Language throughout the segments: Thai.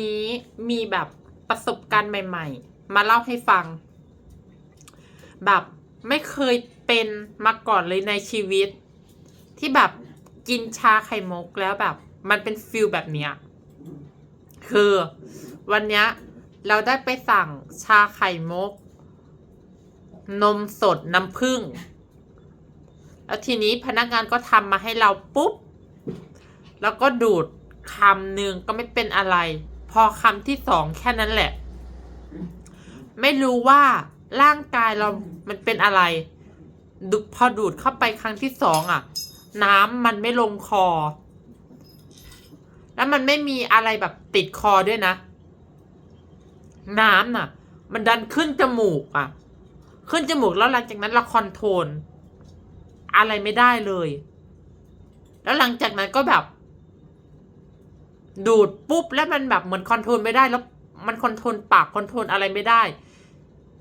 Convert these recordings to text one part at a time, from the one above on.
นี้มีแบบประสบการณ์ใหม่ ๆ มาเล่าให้ฟัง แบบไม่เคยเป็นมาก่อนเลยในชีวิต ที่แบบกินชาไข่มุกแล้วแบบ มันเป็นฟิลแบบเนี้ยคือวันเนี้ยเราได้ไปสั่งชาไข่มุก นมสดน้ำผึ้งแล้วทีนี้พนักงานก็ทำมาให้เราปุ๊บ แล้วก็ดูดคำหนึ่งก็ไม่เป็นอะไร พอคำที่สองแค่นั้นแหละ ไม่รู้ว่าร่างกายเรามันเป็นอะไรดูพอดูดเข้าไปครั้งที่สองอะ น้ำมันไม่ลงคอ แล้วมันไม่มีอะไรแบบติดคอด้วยนะ น้ำน่ะ มันดันขึ้นจมูกอะ ขึ้นจมูกแล้วหลังจากนั้นเราคอนโทรลอะไรไม่ได้เลย แล้วหลังจากนั้นก็แบบ ดูดปุ๊บแล้วมันแบบเหมือนคอนโทรลไม่ได้แล้วมันคอนโทรลปากคอนโทรลอะไรไม่ได้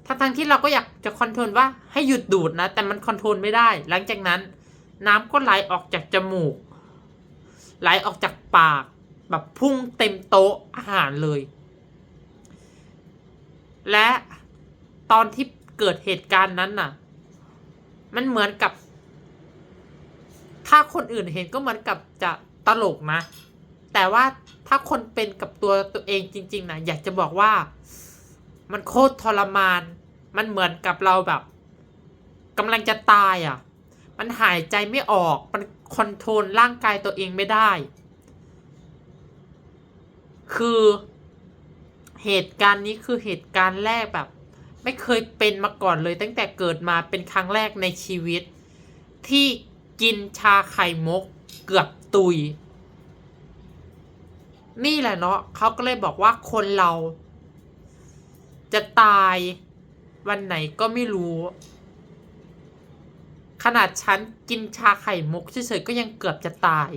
ทั้งทั้งที่เราก็อยากจะคอนโทรลว่าให้หยุดดูดนะ แต่มันคอนโทรลไม่ได้ หลังจากนั้น น้ำก็ไหลออกจากจมูก ไหลออกจากปาก แบบพุ่งเต็มโต๊ะอาหารเลย และตอนที่เกิดเหตุการณ์นั้นน่ะ มันเหมือนกับ ถ้าคนอื่นเห็นก็เหมือนกับจะตลกนะ แต่ว่าถ้าคนเป็นกับตัวตัวเองจริง ๆนะอยากจะบอกว่า มันโคตรทรมาน มันเหมือนกับเราแบบกำลังจะตายอะ มันหายใจไม่ออก มันคอนโทรลร่างกายตัวเองไม่ได้ คือเหตุการณ์นี้คือเหตุการณ์แรกแบบ ไม่เคยเป็นมาก่อนเลย ตั้งแต่เกิดมาเป็นครั้งแรกในชีวิต ที่กินชาไข่มุกเกือบตุย นี่แหละเนาะเขาก็เลยบอกว่าคนเรา จะตายวันไหนก็ไม่รู้ ขนาดฉันกินชาไข่มุกเฉยๆก็ยังเกือบจะตาย